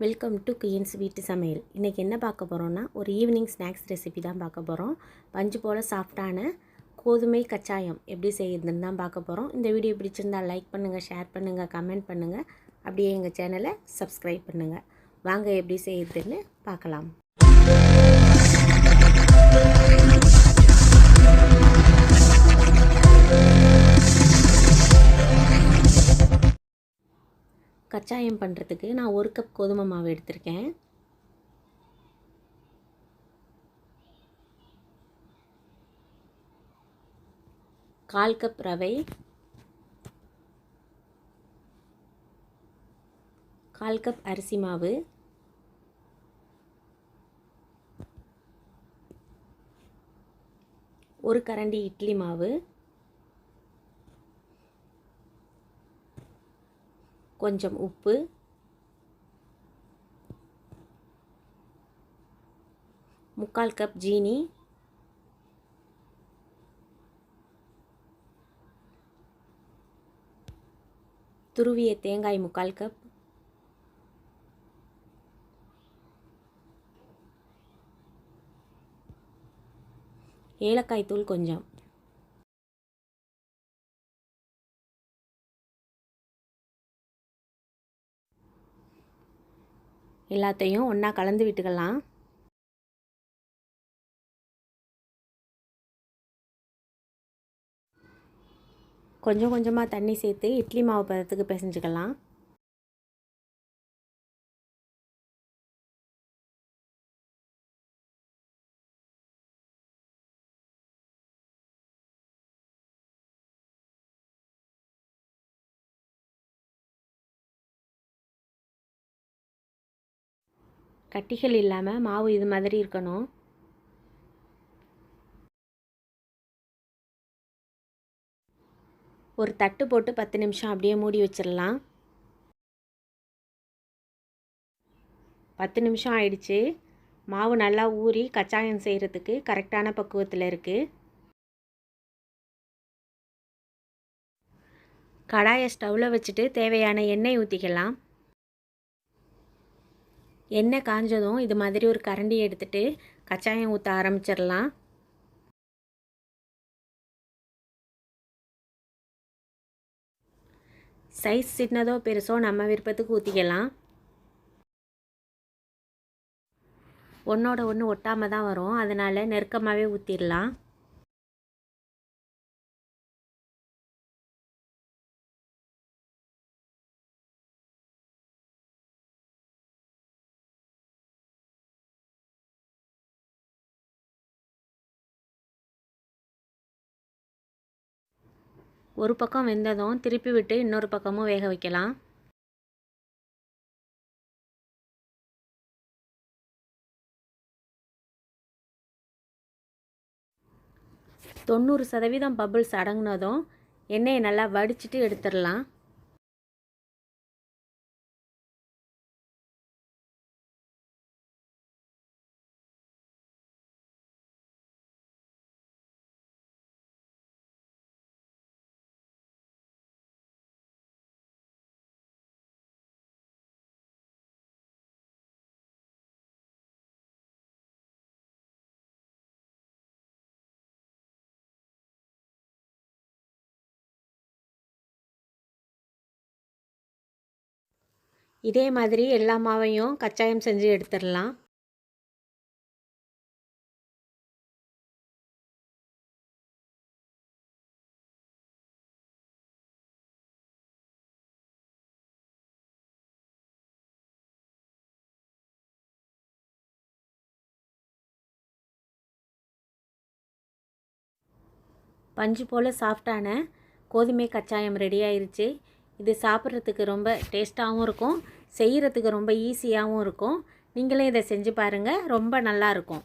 Welcome to queens வீட்டு சமையல் இன்றைக்கி என்ன பார்க்க போகிறோன்னா ஒரு ஈவினிங் ஸ்நாக்ஸ் ரெசிபி தான் பார்க்க போகிறோம் பஞ்சு போல் சாஃப்டான கோதுமை கச்சாயம் எப்படி செய்யுதுன்னு தான் பார்க்க போகிறோம் இந்த வீடியோ பிடிச்சிருந்தால் லைக் பண்ணுங்கள் ஷேர் பண்ணுங்கள் கமெண்ட் பண்ணுங்கள் அப்படியே எங்கள் சேனலை சப்ஸ்கிரைப் பண்ணுங்கள் வாங்க எப்படி செய்யுதுன்னு பார்க்கலாம். கச்சாயம் பண்ணுறதுக்கு நான் ஒரு கப் கோதுமை மாவு எடுத்திருக்கேன். கால் கப் ரவை. கால் கப் அரிசி மாவு. ஒரு கரண்டி இட்லி மாவு. கொஞ்சம் உப்பு. முக்கால் கப் ஜீனி. துருவிய தேங்காய் முக்கால் கப். ஏலக்காய் தூள் கொஞ்சம். எல்லாத்தையும் ஒன்றா கலந்து விட்டுக்கலாம். கொஞ்சம் கொஞ்சமாக தண்ணி சேர்த்து இட்லி மாவு பதத்துக்கு பிசைஞ்சுக்கலாம். கட்டிகள் இல்லாமல் மாவு இது மாதிரி இருக்கணும். ஒரு தட்டு போட்டு பத்து நிமிஷம் அப்படியே மூடி வச்சிடலாம். பத்து நிமிஷம் ஆயிடுச்சு. மாவு நல்லா ஊறி கச்சாயம் செய்கிறதுக்கு கரெக்டான பக்குவத்தில் இருக்குது கடாயை ஸ்டவ்வில் வச்சுட்டு தேவையான எண்ணெய் ஊற்றிக்கலாம் எண்ணெய் காஞ்சதும் இது மாதிரி ஒரு கரண்டி எடுத்துகிட்டு கச்சாயம் ஊற்ற ஆரம்பிச்சிடலாம். சைஸ் சின்னதோ பெருசோ நம்ம விருப்பத்துக்கு ஊற்றிக்கலாம் ஒன்றோட ஒன்று ஒட்டாமல் தான் வரும். அதனால் நெருக்கமாகவே ஊற்றிடலாம் ஒரு பக்கம் வெந்ததும் திருப்பி விட்டு இன்னொரு பக்கமும் வேக வைக்கலாம். தொண்ணூறு சதவீதம் பபிள்ஸ் அடங்கினதும் எண்ணெயை நல்லா வடிச்சிட்டு எடுத்துடலாம். இதே மாதிரி எல்லா மாவையும் கச்சாயம் செஞ்சு எடுத்துடலாம். பஞ்சு போல் சாஃப்டான கோதுமை கச்சாயம் ரெடி ஆயிருச்சு. இது சாப்பிட்றதுக்கு ரொம்ப டேஸ்ட்டாகவும் இருக்கும். செய்கிறதுக்கு ரொம்ப ஈஸியாகவும் இருக்கும். நீங்களே இதை செஞ்சு பாருங்கள் ரொம்ப நல்லாயிருக்கும்